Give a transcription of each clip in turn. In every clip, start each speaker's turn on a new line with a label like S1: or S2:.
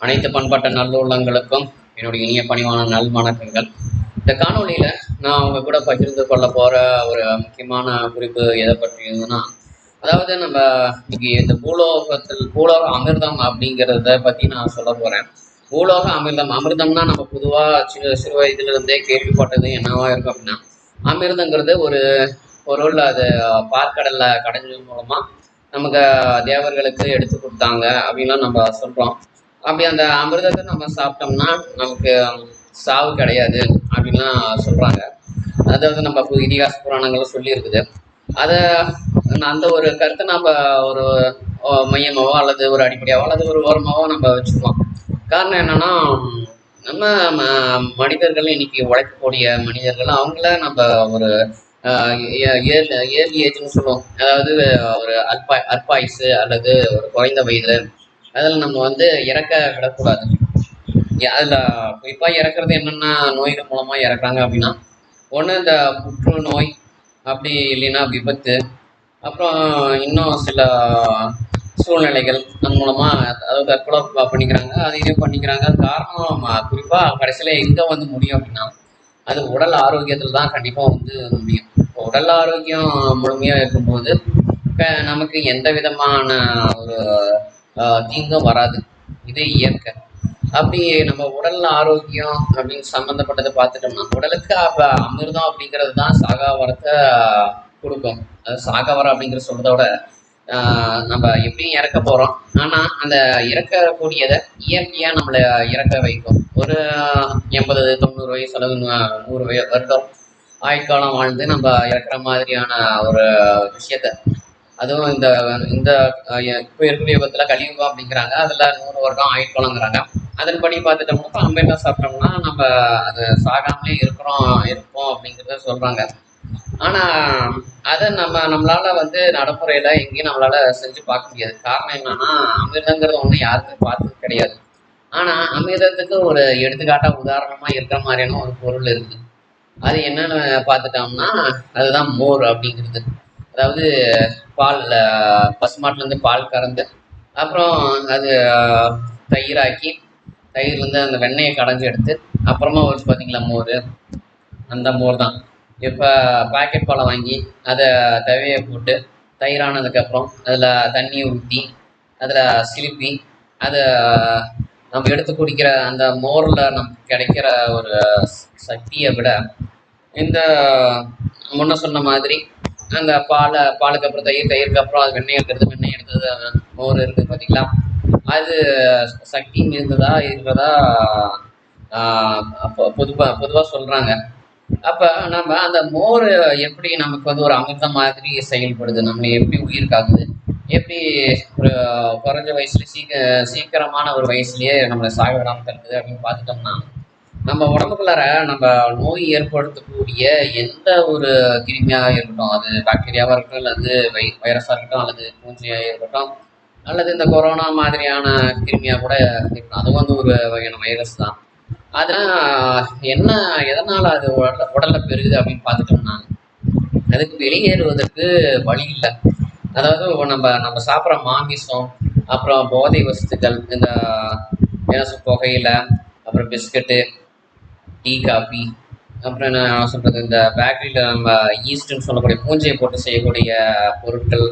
S1: அனைத்து பண்பாட்ட நல்லுள்ளங்களுக்கும் என்னுடைய இனிய பணிவான நல் வணக்கங்கள். இந்த காணொலியில் நான் அவங்க கூட பகிர்ந்து கொள்ள போகிற ஒரு முக்கியமான குறிப்பு எதை பற்றியதுன்னா அதாவது நம்ம இன்னைக்கு இந்த பூலோகத்தில் பூலோக அமிர்தம் அப்படிங்கிறத பற்றி நான் சொல்ல போகிறேன் பூலோக அமிர்தம் அமிர்தம்னா நம்ம பொதுவாக சிறு சிறு வயதிலிருந்தே கேள்விப்பட்டது என்னவா இருக்கும் அப்படின்னா அமிர்தங்கிறது ஒரு பொருள் அது பார்க்கடலில் கடைஞ்சது மூலமாக நமக்கு தேவர்களுக்கு எடுத்து கொடுத்தாங்க அப்படின்லாம் நம்ம சொல்கிறோம் அப்படி அந்த அமிர்தத்தை நம்ம சாப்பிட்டோம்னா நமக்கு சாவு கிடையாது அப்படின்லாம் சொல்கிறாங்க அதாவது நம்ம பு- இதிகாச புராணங்களும் சொல்லியிருக்குது. அதை அந்த ஒரு கருத்தை நம்ம ஒரு மையமாவோ அல்லது ஒரு அடிப்படையாவோ அல்லது ஒரு ஓரமாவோ நம்ம வச்சுக்கலாம். காரணம் என்னன்னா நம்ம ம- மனிதர்கள் இன்னைக்கு உழைக்கக்கூடிய மனிதர்கள் அவங்கள நம்ம ஒரு ஏர்லி ஏஜ்னு சொல்லுவோம். அதாவது ஒரு அல்ப அற்பாயுசு அல்லது ஒரு குறைந்த வயது அதில் நம்ம வந்து இறக்க விடக்கூடாது. அதில் குறிப்பாக இறக்குறது என்னென்ன நோய்கள் மூலமாக இறக்குறாங்க அப்படின்னா ஒன்று இந்த புற்றுநோய் அப்படி இல்லைன்னா விபத்து அப்புறம் இன்னும் சில சூழ்நிலைகள் அதன் மூலமாக அதாவது தற்கொலை பண்ணிக்கிறாங்க அது இதையும் பண்ணிக்கிறாங்க. காரணம் குறிப்பாக கடைசியில் எங்கே வந்து முடியும் அப்படின்னா அது உடல் ஆரோக்கியத்தில் தான் கண்டிப்பாக வந்து முடியும். உடல் ஆரோக்கியம் முழுமையாக இருக்கும்போது இப்போ நமக்கு எந்த விதமான ஒரு தீங்கும் வராது. இது இயற்கை அப்படி நம்ம உடல் ஆரோக்கியம் அப்படின்னு சம்மந்தப்பட்டதை பார்த்துட்டோம்னா உடலுக்கு அப்ப அமிர்தம் அப்படிங்கிறது தான் சாகாவரத்தை கொடுக்கும். அது சாகாவரம் அப்படிங்கிற சொல்றதோட விட ஆஹ், நம்ம எப்படியும் இறக்க போறோம். ஆனா அந்த இறக்கக்கூடியதை இயற்கையா நம்மளை இறக்க வைக்கும். ஒரு எண்பது தொண்ணூறு வயசு அளவு நூறு வய- வருடம் ஆயுட்காலம் வாழ்ந்து நம்ம இறக்குற மாதிரியான ஒரு விஷயத்த அதுவும் இந்த இந்த இப்போ இருக்கிற யுகத்தில் கலியுகம் அப்படிங்கிறாங்க. அதில் நூறு வருடம் ஆயுட்காலங்கிறாங்க அதன்படி பார்த்துட்டோம்னா அமிர்தம் சாப்பிட்டோம்னா நம்ம அது சாகாமலே இருக்கிறோம் இருப்போம் அப்படிங்கிறத சொல்கிறாங்க ஆனால் அதை நம்ம நம்மளால வந்து நடைமுறையில் எங்கேயும் நம்மளால செஞ்சு பார்க்க முடியாது. காரணம் என்னன்னா அமிர்தங்கிறது ஒன்று யாருக்கும் பார்த்தது கிடையாது. ஆனால் அமிர்தத்துக்கு ஒரு எடுத்துக்காட்டாக உதாரணமாக இருக்கிற மாதிரியான ஒரு பொருள் இருக்குது அது என்னென்னு பார்த்துட்டோம்னா அதுதான் மோர் அப்படிங்கிறது. அதாவது பால் பசுமாட்டிலேருந்து பால் கறந்து அப்புறம் அது தயிராக்கி தயிர்லேருந்து அந்த வெண்ணெயை கடைஞ்சி எடுத்து அப்புறமா ஒரு பார்த்தீங்களா மோர். அந்த மோர் தான். இப்போ பாக்கெட் பாலை வாங்கி அதை தவையை போட்டு தயிரானதுக்கப்புறம் அதில் தண்ணி ஊற்றி அதில் சிலுப்பி அதை நம்ம எடுத்து குடிக்கிற அந்த மோரில் நமக்கு கிடைக்கிற ஒரு சக்தியை விட இந்த முன்ன சொன்ன மாதிரி அந்த பாலை பாலுக்கு அப்புறம் தயிர் தயிருக்கு அப்புறம் அது வெண்ணெய் எடுக்கிறது வெண்ணெய் எடுத்தது மோர் இருக்குது பார்த்தீங்களா? அது சக்தி மிகுந்ததா இருக்கிறதா அப்போ பொதுவாக பொதுவாக சொல்கிறாங்க அப்போ நம்ம அந்த மோர் எப்படி நமக்கு வந்து ஒரு அமிர்தம் மாதிரி செயல்படுது? நம்மளை எப்படி உயிர் காக்குது? எப்படி ஒரு குறைஞ்ச வயசுல சீக்க சீக்கிரமான ஒரு வயசுலயே நம்மளை சாக விடாமல் தடுக்குது அப்படின்னு பார்த்துட்டோம்னா நம்ம உடம்புக்குள்ளார நம்ம நோய் ஏற்படுத்தக்கூடிய எந்த ஒரு கிருமியாக இருக்கட்டும் அது பாக்டீரியாவாக இருக்கட்டும் அல்லது வை வைரஸாக இருக்கட்டும் அல்லது பூஞ்சையாக இருக்கட்டும் அல்லது இந்த கொரோனா மாதிரியான கிருமியாக கூட இருக்கட்டும். அதுவும் வந்து ஒரு வகையான வைரஸ் தான். அதெல்லாம் என்ன எதனால் அது உடல உடலில் பெருகுது அப்படின்னு பார்த்துட்டோம்னா அதுக்கு வெளியேறுவதற்கு வழி இல்லை. அதாவது நம்ம நம்ம சாப்பிட்ற மாமிசம் அப்புறம் போதை வஸ்துக்கள் இந்த புகையில அப்புறம் பிஸ்கட்டு டீ காபி அப்புறம் என்ன சொல்கிறது இந்த பேக்கரியில் நம்ம ஈஸ்ட்னு சொல்லக்கூடிய பூஞ்சையை போட்டு செய்யக்கூடிய பொருட்கள்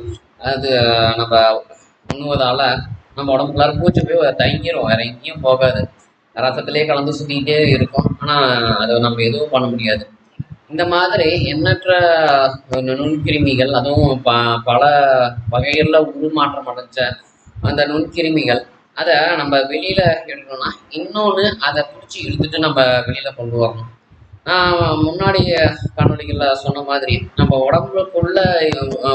S1: அது நம்ம உண்ணுவதால் நம்ம உடம்புக்குள்ளார பூச்சி போய் தங்கிரும் வேற எங்கேயும் போகாது. ரத்தத்திலே கலந்து சுற்றிக்கிட்டே இருக்கும். ஆனால் அதை நம்ம எதுவும் பண்ண முடியாது. இந்த மாதிரி எண்ணற்ற நுண்கிருமிகள் அதுவும் ப பல வகைகளில் உருமாற்றம் அடைஞ்ச அந்த நுண்கிருமிகள் அதை நம்ம வெளியில் எடுக்கணும்னா இன்னொன்று அதை பிடிச்சி இழுத்துட்டு நம்ம வெளியில் கொண்டு வரணும். நான் முன்னாடி காணொலிகளில் சொன்ன மாதிரி நம்ம உடம்புக்குள்ள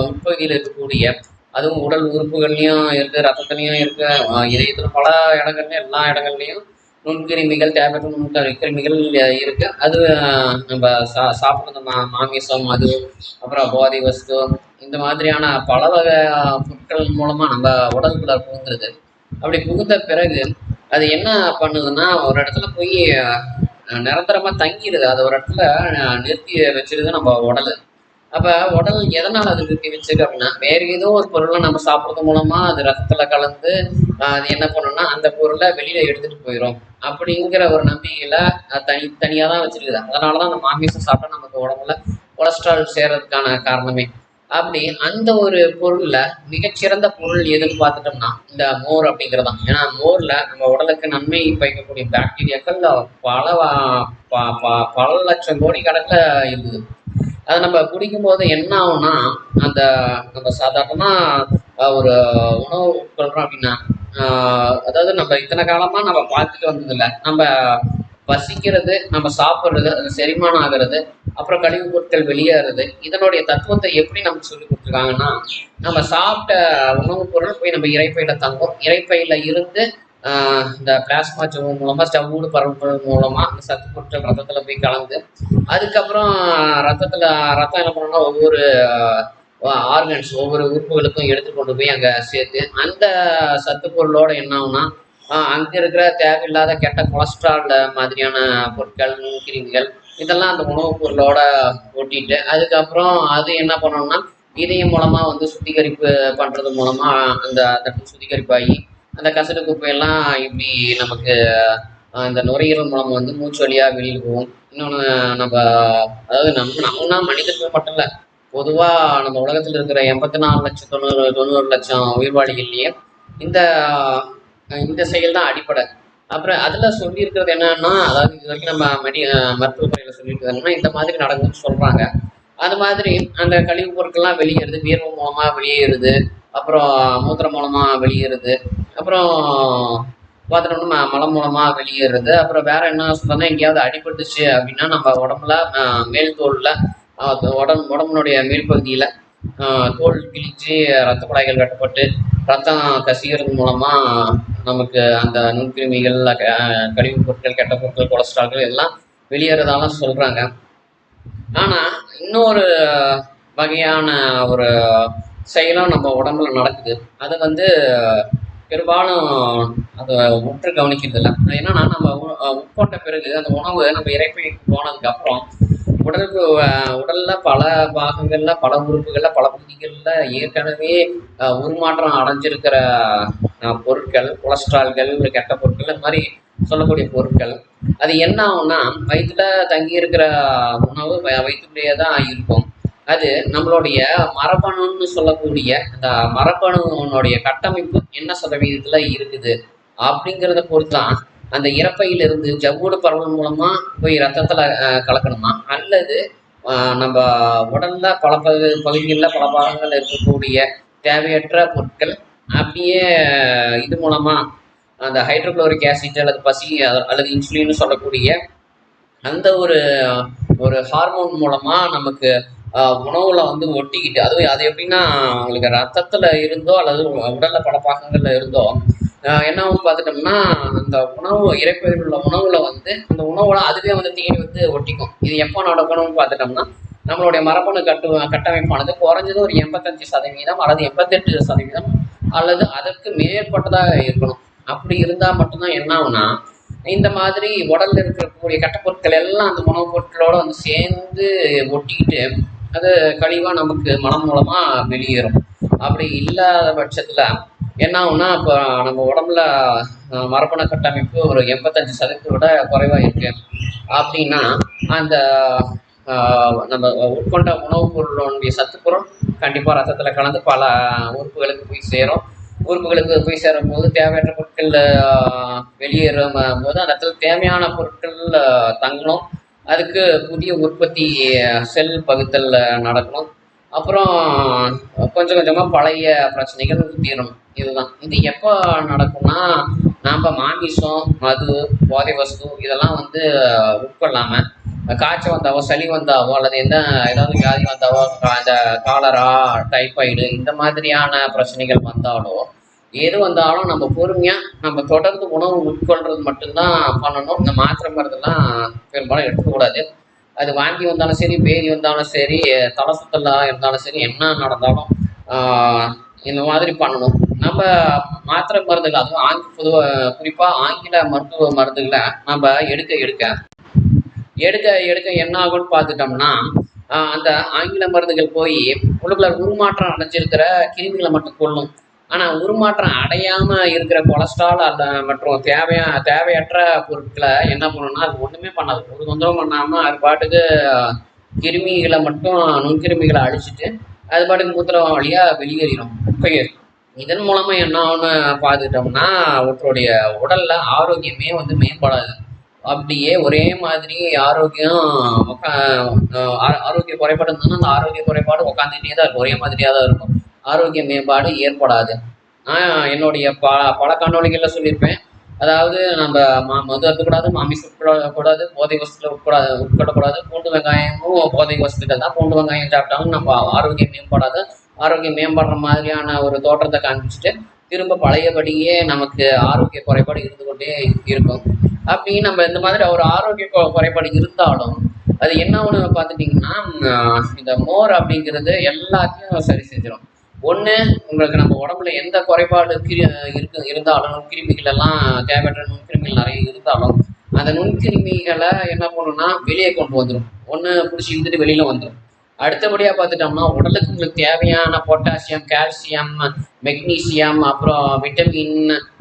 S1: உட்பகுதியில் இருக்கக்கூடிய அதுவும் உடல் உறுப்புகள்லையும் இருக்குது ரத்தத்துலேயும் இருக்குது இதயத்தில் பல இடங்கள்லையும் எல்லா இடங்கள்லையும் நுண்கிருமிகள் டேப்லெட் நுண்கிருமிகள் இருக்குது அது நம்ம சா சாப்பிட்ற மா மாமிசம் அது அப்புறம் போதை வஸ்து இந்த மாதிரியான பல வகை பொருட்கள் மூலமாக நம்ம உடலுக்குள்ள புகுந்துருது. அப்படி புகுந்த பிறகு அது என்ன பண்ணுதுன்னா ஒரு இடத்துல போய் நிரந்தரமாக தங்கிடுது அது ஒரு இடத்துல நிறுத்தி வச்சிருது நம்ம உடல். அப்போ உடல் எதனால் அது நிறுத்தி வச்சிருக்கு அப்படின்னா வேறு ஏதோ ஒரு பொருளை நம்ம சாப்பிட்றது மூலமாக அது ரத்தத்துல கலந்து அது என்ன பண்ணும்னா அந்த பொருளை வெளியில் எடுத்துகிட்டு போயிடும் அப்படிங்கிற ஒரு நம்பிக்கையில் தனி தனியாக தான் வச்சிருக்குது. அதனாலதான் அந்த மாமிசம் சாப்பிட்டா நமக்கு உடம்புல கொலஸ்ட்ரால் சேர்றதுக்கான காரணமே. அப்படி அந்த ஒரு பொருள்ல மிகச்சிறந்த பொருள் எதுன்னு பார்த்துட்டோம்னா இந்த மோர் அப்படிங்கிறதான். ஏன்னா மோர்ல நம்ம உடலுக்கு நன்மை பயக்கக்கூடிய பாக்டீரியாக்கள் பல வ- ப- ப- பல லட்சம் கோடி கணக்குல இருக்குது. அதை நம்ம குடிக்கும் போது என்ன ஆகும்னா அந்த நம்ம சாதாரணமா ஒரு உணவு உட்கொள்கிறோம் அப்படின்னா ஆஹ், அதாவது நம்ம இத்தனை காலமா நம்ம பார்த்துட்டு வந்ததில்ல. நம்ம பசிக்கிறது நம்ம சாப்பிட்றது அது செரிமானம் ஆகிறது அப்புறம் கழிவுப் பொருட்கள் வெளியேறது இதனுடைய தத்துவத்தை எப்படி நமக்கு சொல்லி கொடுத்துருக்காங்கன்னா நம்ம சாப்பிட்ட உணவுப் பொருள் போய் நம்ம இறைப்பையில தங்கும் இறைப்பையில இருந்து இந்த பிளாஸ்மா சவ்வு மூலமாக ஸ்டவ்வூடு பரவுவது மூலமாக அந்த சத்து பொருட்கள் ரத்தத்தில் போய் கலந்து அதுக்கப்புறம் ரத்தத்தில் ரத்தம் என்ன பண்ணணும்னா ஒவ்வொரு ஆர்கன்ஸ் ஒவ்வொரு உறுப்புகளுக்கும் எடுத்து கொண்டு போய் அங்கே சேர்த்து அந்த சத்து பொருளோட என்ன ஆகுனா அங்க இருக்கிற தேவையில்லாத கெட்ட கொலஸ்ட்ரால் மாதிரியான பொருட்கள் கிருமிகள் இதெல்லாம் அந்த உணவுப் பொருளோட ஒட்டிட்டு அதுக்கப்புறம் அது என்ன பண்ணணும்னா இதயம் மூலமா வந்து சுத்திகரிப்பு பண்றது மூலமா அந்த தட்டு சுத்திகரிப்பாகி அந்த கசடு குப்பையெல்லாம் இப்படி நமக்கு அந்த இந்த நுரையீரல் மூலம் வந்து மூச்சு வழியா வெளியில் போகும் இன்னொன்று நம்ம அதாவது நம்ம நம்மனா மனிதர்கள் மட்டும் இல்லை பொதுவாக நம்ம உலகத்தில் இருக்கிற எண்பத்தி நாலு லட்சம் தொண்ணூறு தொண்ணூறு லட்சம் உயிர்வாழிகள்லேயே இந்த இந்த செயல் தான் அடிப்படை. அப்புறம் அதில் சொல்லியிருக்கிறது என்னன்னா அதாவது இது வரைக்கும் நம்ம மெடி மருத்துவத்துறையில் சொல்லியிருக்கிறது என்னன்னா இந்த மாதிரி நடக்குதுன்னு சொல்கிறாங்க அது மாதிரி அந்த கழிவுப் பொருட்கள்லாம் வெளியேறுது வீரம் மூலமாக வெளியேறுது அப்புறம் மூத்திரம் மூலமாக வெளியேறுது அப்புறம் பார்த்துட்டோம்னா மலம் மூலமாக வெளியேறுது அப்புறம் வேற என்ன சொல்லணும்னா எங்கேயாவது அடிபட்டுச்சு அப்படின்னா நம்ம உடம்புல மேல் தோலில் உடம்பு உடம்புனுடைய மேல் பகுதியில் தோல் கிழிச்சு ரத்த குழாய்கள் வெட்டப்பட்டு ரத்தம் கசிகிறது மூலமாக நமக்கு அந்த நுண்கிருமிகள் க- கழிவுப் பொருட்கள் கெட்ட பொருட்கள் கொலஸ்ட்ரால்கள் எல்லாம் வெளியேறதாலாம் சொல்கிறாங்க ஆனால் இன்னொரு வகையான ஒரு செயலும் நம்ம உடம்புல நடக்குது. அது வந்து பெரும்பாலும் அதை உற்று கவனிக்கிறது இல்லை. அது என்னன்னா நம்ம உ- உட்கொண்ட பிறகு அந்த உணவு நம்ம இறைப்பைக்கு போனதுக்கப்புறம் உடலுக்கு உடலில் உடல்ல பல பாகங்கள்ல பல உறுப்புகள்ல பல பகுதிகளில் ஏற்கனவே உருமாற்றம் அடைஞ்சிருக்கிற பொருட்கள் கொலஸ்ட்ரால்கள் கெட்ட பொருட்கள் இந்த மாதிரி சொல்லக்கூடிய பொருட்கள். அது என்ன ஆகும்னா வயிற்றுல தங்கி இருக்கிற உணவு வ- வயிற்றுக்குள்ளேயே தான் இருக்கும். அது நம்மளுடைய மரபணுன்னு சொல்லக்கூடிய அந்த மரபணுனுடைய கட்டமைப்பு என்ன சதவீதத்தில் இருக்குது? அப்படிங்கிறத பொறுத்து தான் அந்த இறப்பையிலிருந்து ஜவ்வூடு பரவல் மூலமாக போய் ரத்தத்தில் கலக்கணுமா? அல்லது நம்ம உடலில் பல பகு பகுதிகளில் பல பாகங்கள் இருக்கக்கூடிய தேவையற்ற பொருட்கள் அப்படியே இது மூலமாக அந்த ஹைட்ரோக்ளோரிக் ஆசிட் அல்லது பசி அல்லது இன்சுலின்னு சொல்லக்கூடிய அந்த ஒரு ஒரு ஹார்மோன் மூலமாக நமக்கு உணவில் உணவுல வந்து ஒட்டிக்கிட்டு அதுவும் அது எப்படின்னா உங்களுக்கு ரத்தத்துல இருந்தோ அல்லது உடலில் உடல்ல பல பாகங்கள்ல இருந்தோ என்னவும் என்ன பார்த்துட்டோம்னா அந்த உணவு இறைப்பையில் உள்ள உணவுல வந்து அந்த உணவுல அதுவே வந்து தீனி வந்து ஒட்டிக்கும். இது எப்போ நடக்கணும்னு பார்த்துட்டோம்னா நம்மளுடைய மரபணு கட்டு கட்டமைப்பானது குறைஞ்சது ஒரு எண்பத்தஞ்சு சதவீதம் அல்லது எண்பத்தெட்டு சதவீதம் அல்லது அதற்கு மேற்பட்டதாக இருக்கணும். அப்படி இருந்தால் மட்டும்தான் என்ன ஆகுனா இந்த மாதிரி உடல்ல இருக்கக்கூடிய கட்டப்பொருட்கள் எல்லாம் அந்த உணவுப் பொருட்களோட வந்து சேர்ந்து ஒட்டிக்கிட்டு அது கழிவாக நமக்கு மனம் மூலமாக வெளியேறும். அப்படி இல்லாத பட்சத்தில் என்ன ஆகுனா இப்போ நம்ம உடம்புல மரபணு கட்டமைப்பு ஒரு எண்பத்தஞ்சு சதவீதத்தை விட குறைவாக இருக்கு. அப்படின்னா அந்த நம்ம உட்கொண்ட உணவுப் பொருளுடைய சத்துப்புறம் கண்டிப்பாக ரத்தத்தில் கலந்து பல உறுப்புகளுக்கு போய் சேரும். உறுப்புகளுக்கு போய் சேரும் போது தேவையற்ற பொருட்கள் வெளியேறும் போது அந்த இடத்துல தேவையான பொருட்கள் தங்கணும். அதுக்கு புதிய உற்பத்தி செல் பகுத்தல் நடக்கணும். அப்புறம் கொஞ்சம் கொஞ்சமாக பழைய பிரச்சனைகள் தீரணும். இதுதான். இது எப்போ நடக்கும்னா நாம் மாமிசம் மது போதை வஸ்து இதெல்லாம் வந்து உட்கொள்ளாமல் காய்ச்சல் வந்தாவோ சளி வந்தாவோ அல்லது என்ன ஏதாவது வியாதி வந்தாவோ அந்த காலரா டைஃபாய்டு இந்த மாதிரியான பிரச்சனைகள் வந்தாலோ எது வந்தாலும் நம்ம பொறுமையாக நம்ம தொடர்ந்து உணவு உட்கொள்றது மட்டும்தான் பண்ணணும். இந்த மாத்திரை மருந்தெல்லாம் பெரும்பாலும் எடுக்கக்கூடாது அது வாங்கி வந்தாலும் சரி பேதி வந்தாலும் சரி தலை சுத்தலாக இருந்தாலும் சரி என்ன நடந்தாலும் இந்த மாதிரி பண்ணணும். நம்ம மாத்திரை மருந்துகள் அதுவும் ஆங்கி பொதுவாக குறிப்பாக ஆங்கில மருத்துவ மருந்துகளை நம்ம எடுக்க எடுக்க எடுக்க எடுக்க என்ன ஆகும்னு பார்த்துட்டோம்னா அந்த ஆங்கில மருந்துகள் போய் உள்ளுக்குள்ள உருமாற்றம் அடைஞ்சிருக்கிற கிருமிகளை மட்டும் கொல்லும். ஆனால் உருமாற்றம் அடையாமல் இருக்கிற கொலஸ்ட்ரால் அல்ல மற்றும் தேவையா தேவையற்ற பொருட்களை என்ன பண்ணணும்னா அது ஒன்றுமே பண்ணாது. ஒரு தொந்தரவும் பண்ணாமல் அது பாட்டுக்கு கிருமிகளை மட்டும் நுண்கிருமிகளை அழிச்சிட்டு அது பாட்டுக்கு மூத்திரம் வழியாக வெளியேறிடும் குப்பையேறி இதன் மூலமாக என்ன ஆகும்னு பார்த்துக்கிட்டோம்னா அவற்றுடைய உடலில் ஆரோக்கியமே வந்து மேம்படாது அப்படியே ஒரே மாதிரி ஆரோக்கியம் உட்கா ஆரோக்கிய குறைபாடு இருந்ததுன்னா அந்த ஆரோக்கிய குறைபாடு உட்காந்துட்டே தான் இருக்கும். ஒரே மாதிரியாக தான் இருக்கும். ஆரோக்கிய மேம்பாடு ஏற்படாது. நான் என்னுடைய ப பல காணொலிகளில் சொல்லியிருப்பேன். அதாவது நம்ம மா மது அருந்தக்கூடாது மாமிசம் உட்கொள்ளக்கூடாது போதை வசதியில் உட்கூடாது உட்கொள்ளக்கூடாது பூண்டு வெங்காயமும் போதை வசதிகள் தான். பூண்டு வெங்காயம் சாப்பிட்டாலும் நம்ம ஆரோக்கியம் மேம்படாது ஆரோக்கியம் மேம்படுற மாதிரியான ஒரு தோற்றத்தை காமிச்சிட்டு திரும்ப பழையபடியே நமக்கு ஆரோக்கிய குறைபாடு இருந்து கொண்டே இருக்கும். அப்படி நம்ம இந்த மாதிரி ஒரு ஆரோக்கிய குறைபாடு இருந்தாலும் அது என்ன ஒன்று பார்த்துட்டிங்கன்னா இந்த மோர் அப்படிங்கிறது எல்லாத்தையும் சரி செஞ்சிடும் ஒன்று உங்களுக்கு நம்ம உடம்புல எந்த குறைபாடு கிரி இருக்கு இருந்தாலும் நுண்கிருமிகள் எல்லாம் தேவையற்ற நுண்கிருமிகள் நிறைய இருந்தாலும் அந்த நுண்கிருமிகளை என்ன பண்ணணும்னா வெளியே கொண்டு வந்துடும் ஒன்று பிடிச்சி இழுத்துட்டு வெளியில் வந்துடும் அடுத்தபடியாக பார்த்துட்டோம்னா உடலுக்கு உங்களுக்கு தேவையான பொட்டாசியம் கால்சியம் மெக்னீசியம் அப்புறம் விட்டமின்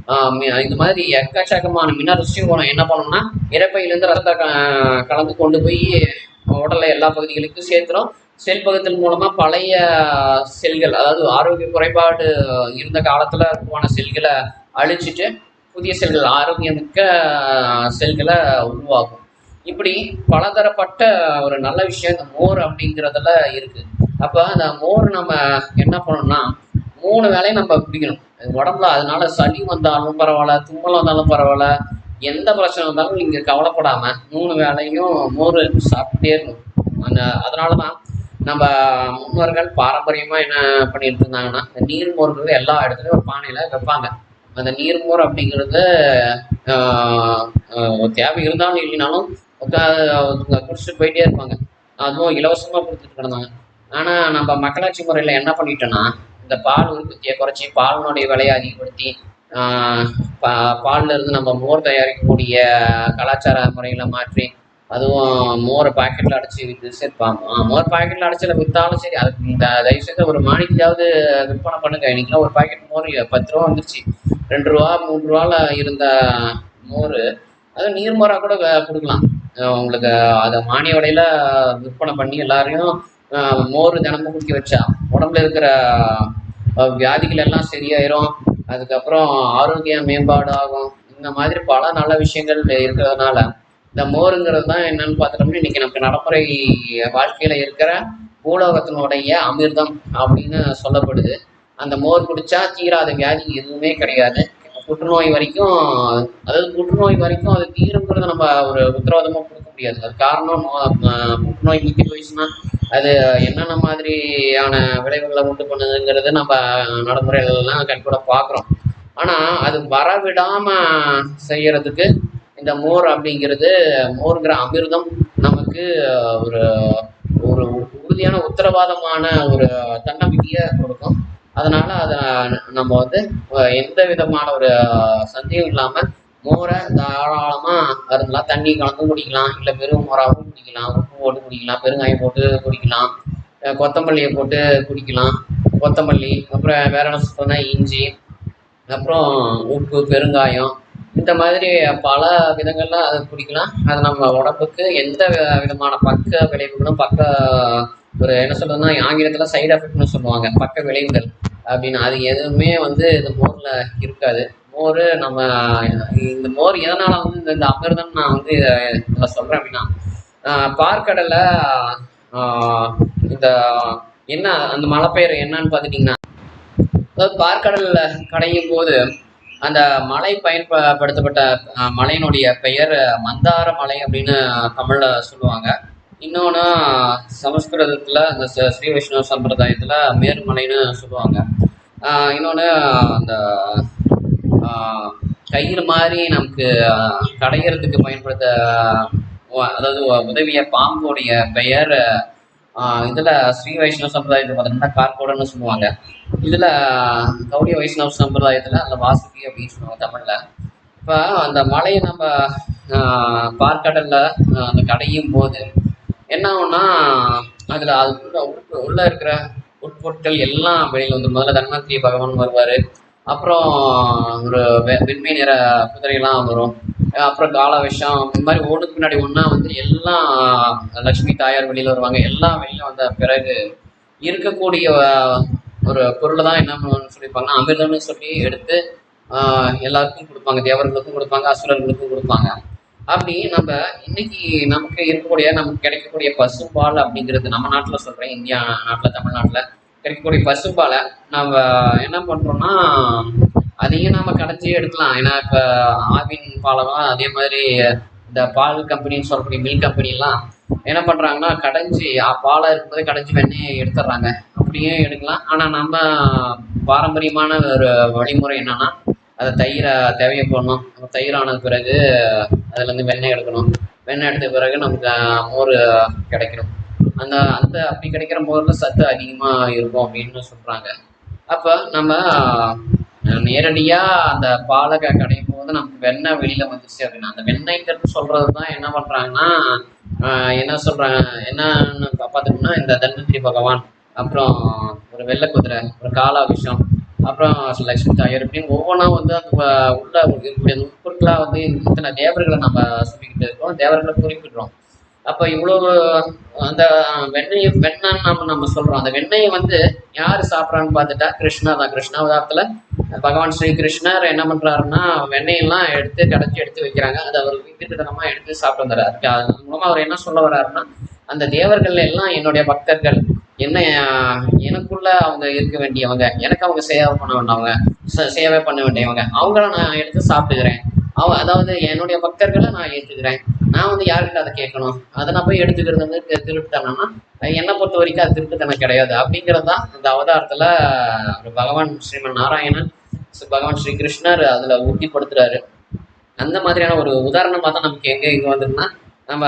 S1: இந்த இது மாதிரி எக்கச்சக்கமான மினரல்ஸையும் கூட என்ன பண்ணணும்னா இறப்பையிலேருந்து ரத்தத்தை கலந்து கொண்டு போய் உடல்ல எல்லா பகுதிகளுக்கும் சேர்த்துரும் செல் பகுத்தல் மூலமாக பழைய செல்கள் அதாவது ஆரோக்கிய குறைபாடு இருந்த காலத்தில் உருவான செல்களை அழிச்சிட்டு புதிய செல்கள் ஆரோக்கியமிக்க செல்களை உருவாகும் இப்படி பலதரப்பட்ட ஒரு நல்ல விஷயம் இந்த மோர் அப்படிங்கிறதுல இருக்குது அப்போ அந்த மோர் நம்ம என்ன பண்ணணும்னா மூணு வேலையும் நம்ம குடிக்கணும் உடம்புல அதனால சளி வந்தாலும் பரவாயில்ல தும்மல் வந்தாலும் பரவாயில்ல எந்த பிரச்சனை வந்தாலும் நீங்கள் கவலைப்படாம மூணு வேலையும் மோர் சாப்பிட்டே இருக்கணும். அந்த அதனால தான் நம்ம முன்னோர்கள் பாரம்பரியமாக என்ன பண்ணிட்டு இருந்தாங்கன்னா இந்த நீர்மோர்கள் எல்லா இடத்துலையும் ஒரு பானையில் வைப்பாங்க. அந்த நீர்மோர் அப்படிங்கிறது தேவை இருந்தாலும் இல்லைனாலும் உட்கா- குடிச்சிட்டு போயிட்டே இருப்பாங்க. அதுவும் இலவசமாக கொடுத்துட்டு கிடந்தாங்க. ஆனால் நம்ம மக்களாட்சி முறையில் என்ன பண்ணிட்டோன்னா இந்த பால் உற்பத்தியை குறைச்சி பாலினுடைய விலையை அதிகப்படுத்தி ஆஹ், பா இருந்து நம்ம மோர் தயாரிக்கக்கூடிய கலாச்சார முறைகளை மாற்றி அதுவும் மோரை பாக்கெட்டில் அடைச்சி விற்று சேர்ப்பாங்க மோர் பாக்கெட்டில் அடைச்சி விற்றாலும் சரி அதுக்கு இந்த தயவுசெய்து ஒரு மாணிக்காவது விற்பனை பண்ணுங்க. இன்னைக்கெல்லாம் ஒரு பாக்கெட் மோர் பத்து ரூபா வந்துருச்சு. ரெண்டு ரூபா மூணு ரூபாவில் இருந்த மோர் அது நீர்மோராக கூட கொடுக்கலாம். உங்களுக்கு அதை மானிய விலையில் விற்பனை பண்ணி எல்லாரையும் மோர் தினமும் குடிக்க வச்சா உடம்புல இருக்கிற வியாதிகள் எல்லாம் சரியாயிரும். அதுக்கப்புறம் ஆரோக்கியம் மேம்பாடு ஆகும். இந்த மாதிரி பல நல்ல விஷயங்கள் இருக்கிறதுனால இந்த மோருங்கிறது தான் என்னன்னு பார்த்துட்டோம்னா இன்னைக்கு நமக்கு நடைமுறை வாழ்க்கையில இருக்கிற பூலோகத்தினுடைய அமிர்தம் அப்படின்னு சொல்லப்படுது. அந்த மோர் குடிச்சா தீராத வியாதி எதுவுமே கிடையாது. புற்றுநோய் வரைக்கும் அதாவது புற்றுநோய் வரைக்கும் அது தீருங்கிறத நம்ம ஒரு உத்தரவாதமாக கொடுக்க முடியாது. அது காரணம் புற்றுநோய் முத்தி போயிடுச்சுன்னா அது என்னென்ன மாதிரியான விளைவுகளை உண்டு பண்ணுதுங்கிறது நம்ம நடைமுறைகள்லாம் கண்கூட பார்க்குறோம். ஆனால் அது வரவிடாமல் செய்கிறதுக்கு இந்த மோர் அப்படிங்கிறது மோருங்கிற அமிர்தம் நமக்கு ஒரு ஒரு உறுதியான உத்தரவாதமான ஒரு தன்னம்பிக்கையை கொடுக்கும். அதனால் அதை நம்ம வந்து எந்த விதமான ஒரு சந்தேகம் இல்லாமல் மோரை தாராளமாக அருந்தலாம் தண்ணி கலந்து குடிக்கலாம். இல்லை வெறும் மோராகவும் குடிக்கலாம். உப்பு போட்டு குடிக்கலாம். பெருங்காயம் போட்டு குடிக்கலாம். கொத்தமல்லியை போட்டு குடிக்கலாம். கொத்தமல்லி அப்புறம் வேற என்ன சொன்னால் இஞ்சி அப்புறம் உப்பு பெருங்காயம். இந்த மாதிரி பல விதங்கள்ல அதை குடிக்கலாம். அது நம்ம உடம்புக்கு எந்த விதமான பக்க விளைவுகளும் பக்க ஒரு என்ன சொல்றதுன்னா ஆங்கிலத்தில் சைடு எஃபெக்ட்னு சொல்லுவாங்க. பக்க விளைவுகள் அப்படின்னு. அது எதுவுமே வந்து இந்த மோரில் இருக்காது. மோர் நம்ம இந்த மோர் எதனால் வந்து இந்த- அமிர்தம் நான் வந்து இதில் சொல்கிறேன் அப்படின்னா பார்க்கடலை இந்த என்ன அந்த மலை பெயர் என்னன்னு பார்த்துட்டிங்கன்னா அதாவது பார்க்கடலில் கடையும் போது அந்த மலை பயன்படுத்தப்பட்ட மலையினுடைய பெயர் மந்தார மலை அப்படின்னு தமிழில் சொல்லுவாங்க. இன்னொன்று சமஸ்கிருதத்தில் அந்த ஸ்ரீ வைஷ்ணவ சம்பிரதாயத்தில் மேருமலைன்னு சொல்லுவாங்க. இன்னொன்று அந்த கயிறு மாதிரி நமக்கு கடைகிறதுக்கு கடையிறதுக்கு பயன்படுத்த அதாவது உதவிய பாம்போடைய பெயர் இதில் ஸ்ரீ வைஷ்ணவ சம்பிரதாயத்தில் பார்த்தீங்கன்னா கார்கோடன்னு சொல்லுவாங்க. இதில் கௌடிய வைஷ்ணவ சம்பிரதாயத்தில் அந்த வாசுகி அப்படின்னு சொல்லுவாங்க தமிழில். இப்போ அந்த மலையை நம்ம பார்க்கடலில் அந்த கடையும் போது என்ன ஆகும்னா அதில் அது உள்ள உள்ளே உள்ள இருக்கிற உட்பொருட்கள் எல்லாம் வெளியில் வந்து முதல்ல தன்வந்திரி பகவான் வருவார். அப்புறம் ஒரு வெ- வெண்மை நிற குதிரைலாம் வரும். அப்புறம் கால விஷம் இந்த மாதிரி ஓட்டுக்கு பின்னாடி ஒன்றா வந்து எல்லாம் லக்ஷ்மி தாயார் வெளியில் வருவாங்க. எல்லாம் வெளியில் வந்த பிறகு இருக்கக்கூடிய ஒரு பொருளை தான் என்ன பண்ணுவாங்கன்னு சொல்லியிருப்பாங்கன்னா அமிர்தம்னு சொல்லி எடுத்து எல்லாருக்கும் கொடுப்பாங்க. தேவர்களுக்கும் கொடுப்பாங்க அசுரர்களுக்கும் கொடுப்பாங்க. அப்படி நம்ம இன்னைக்கு நமக்கு இருக்கக்கூடிய நமக்கு கிடைக்கக்கூடிய பசும்பால் அப்படிங்கிறது நம்ம நாட்டில் சொல்கிறேன் இந்தியா நாட்டில் தமிழ்நாட்டில். கிடைக்கக்கூடிய பசும்பாலை நம்ம என்ன பண்ணுறோம்னா அதையும் நம்ம கடைஞ்சி எடுக்கலாம். ஏன்னா இப்போ ஆவின் பாலெல்லாம் அதே மாதிரி இந்த பால் கம்பெனின்னு சொல்லக்கூடிய மில்க் கம்பெனிலாம் என்ன பண்ணுறாங்கன்னா கடைஞ்சி பாலை இருக்கும்போது கடைஞ்சி வெண்ணெய் எடுத்துடுறாங்க. அப்படியே எடுக்கலாம். ஆனால் நம்ம பாரம்பரியமான ஒரு வழிமுறை என்னென்னா அதை தயிரை தேவையை போடணும். தயிர் ஆனது பிறகு அதுலேருந்து வெண்ணெய் எடுக்கணும். வெண்ணெய் எடுத்த பிறகு நமக்கு மோர் கிடைக்கணும். அந்த அந்த அப்படி கிடைக்கிற மோரில் சத்து அதிகமாக இருக்கும் அப்படின்னு சொல்கிறாங்க அப்போ நம்ம நேரடியாக அந்த பாலை கடையும் போது நமக்கு வெண்ணெய் வெளியில் வந்துச்சு அப்படின்னா அந்த வெண்ணெய்ங்கிறது சொல்கிறது தான் என்ன பண்ணுறாங்கன்னா என்ன சொல்கிறாங்க என்னன்னு பா- பார்த்துட்டோம்னா இந்த தன்வந்திரி பகவான் அப்புறம் ஒரு வெள்ளை குதிரை ஒரு காலாபிஷம் அப்புறம் லக்ஷ்மி தாயார் இப்படின்னு ஒவ்வொன்றா வந்து அந்த உள்ள இருக்கக்கூடிய அந்த உட்பொருட்களாக வந்து இத்தனை தேவர்களை நம்ம சொல்லிக்கிட்டு இருக்கோம். தேவர்களை குறிப்பிடுறோம். அப்போ இவ்வளோ அந்த வெண்ணெய் வெண்ணெய்ன்னு நம்ம நம்ம சொல்கிறோம் அந்த வெண்ணெயை வந்து யார் சாப்பிட்றான்னு பார்த்துட்டா கிருஷ்ணா தான். கிருஷ்ணாவதாரத்தில் பகவான் ஸ்ரீ கிருஷ்ணர் என்ன பண்ணுறாருன்னா வெண்ணெயெல்லாம் எடுத்து கடைச்சி எடுத்து வைக்கிறாங்க. அதை அவர் வீட்டுத்தனமாக எடுத்து சாப்பிட்டு வந்துடுறாரு. அது மூலமாக அவர் என்ன சொல்ல வர்றாருன்னா அந்த தேவர்கள் எல்லாம் என்னுடைய பக்தர்கள். என்ன எனக்குள்ள அவங்க இருக்க வேண்டியவங்க. எனக்கு அவங்க சேவை பண்ண வேண்டவங்க. சேவை பண்ண வேண்டியவங்க. அவங்கள நான் எடுத்து சாப்பிட்டுக்கிறேன். அவ அதாவது என்னுடைய பக்தர்களை நான் ஏற்றுக்கிறேன் நான் வந்து யார்கிட்ட அதை கேட்கணும்? அதை நான் போய் எடுத்துக்கிறது வந்து திருட்டுத்தனம்னா என்னை பொறுத்த வரைக்கும் அது திருட்டுத்தனம் கிடையாது. அப்படிங்கிறது தான் இந்த அவதாரத்தில் ஒரு பகவான் ஸ்ரீமன் நாராயணன் ஸ்ரீ- பகவான் ஸ்ரீ கிருஷ்ணர் அதில் உறுதிப்படுத்துறாரு அந்த மாதிரியான ஒரு உதாரணமாக தான் நமக்கு எங்கே இங்கே வந்துருன்னா நம்ம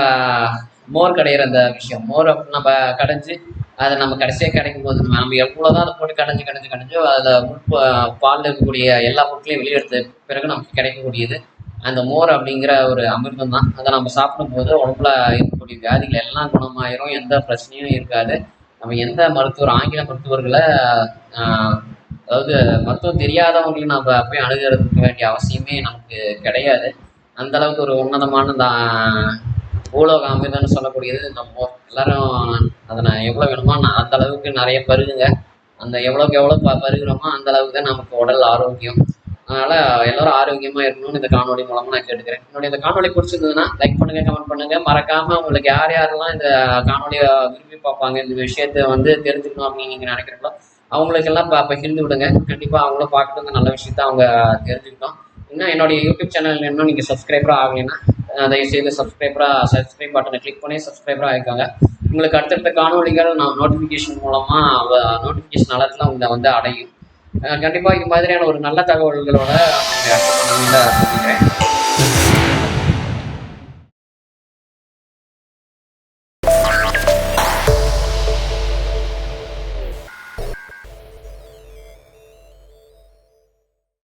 S1: மோர் கடையிற அந்த விஷயம். மோர் நம்ம கடைஞ்சி அதை நம்ம கடைசியாக கிடைக்கும் போது நம்ம எவ்வளோ தான் அதை போட்டு கடைஞ்சி கடைஞ்சி கடைஞ்சோ அதில் உட்ப பாலில் இருக்கக்கூடிய எல்லா பொருட்களையும் வெளியெடுத்த பிறகு நமக்கு கிடைக்கக்கூடியது. அந்த மோர் அப்படிங்கிற ஒரு அமிர்தம் தான் அதை நம்ம சாப்பிடும்போது உடம்புல இருக்கக்கூடிய வியாதிகள் எல்லாம் குணமாயிரும். எந்த பிரச்சனையும் இருக்காது. நம்ம எந்த மருத்துவர் ஆங்கில மருத்துவர்களை அதாவது மருத்துவம் தெரியாதவங்களையும் நம்ம போய் அணுகிறதுக்கு வேண்டிய அவசியமே நமக்கு கிடையாது. அந்த அளவுக்கு ஒரு உன்னதமான தான் பூலோக அமிர்தம்னு சொல்லக்கூடியது நம்ம எல்லாரும் அதை நான் எவ்வளோ வேணுமோ நான் அந்த அளவுக்கு நிறைய பருகுங்க. அந்த எவ்வளோக்கு எவ்வளோ ப பருகிறோமோ அந்த அளவுக்கு தான் நமக்கு உடல் ஆரோக்கியம். அதனால் எல்லாரும் ஆரோக்கியமாக இருக்கணும்னு இந்த காணொலி மூலமாக நான் கேட்டுக்கிறேன். என்னுடைய இந்த காணொளி பிடிச்சிருந்ததுன்னா லைக் பண்ணுங்கள் கமெண்ட் பண்ணுங்கள் மறக்காமல் உங்களுக்கு யார் யாரெல்லாம் இந்த காணொலியை விரும்பி பார்ப்பாங்க இந்த விஷயத்தை வந்து தெரிஞ்சுக்கணும் அப்படின்னு நீங்கள் நினைக்கிறீங்களோ அவங்களுக்கெல்லாம் ப பகிர்ந்து விடுங்க. கண்டிப்பாக அவங்களும் பார்க்கறது நல்ல விஷயத்த அவங்க தெரிஞ்சுக்கிட்டோம் இன்னும் என்னுடைய யூடியூப் சேனல் இன்னும் நீங்கள் சப்ஸ்கிரைபராக ஆகலைன்னா தயவு தயவுசெய்து சப்ஸ்கிரைபராக சப்ஸ்கிரைப் பட்டனை கிளிக் பண்ணி சப்ஸ்கிரைபராக ஆகிக்கோங்க. உங்களுக்கு அடுத்தடுத்த காணொளிகள் நான் நோட்டிஃபிகேஷன் மூலமாக நோட்டிஃபிகேஷன் அலர்ட்லாம் உங்களை வந்து அடையும். கண்டிப்பாக இது மாதிரியான ஒரு நல்ல தகவல்களோட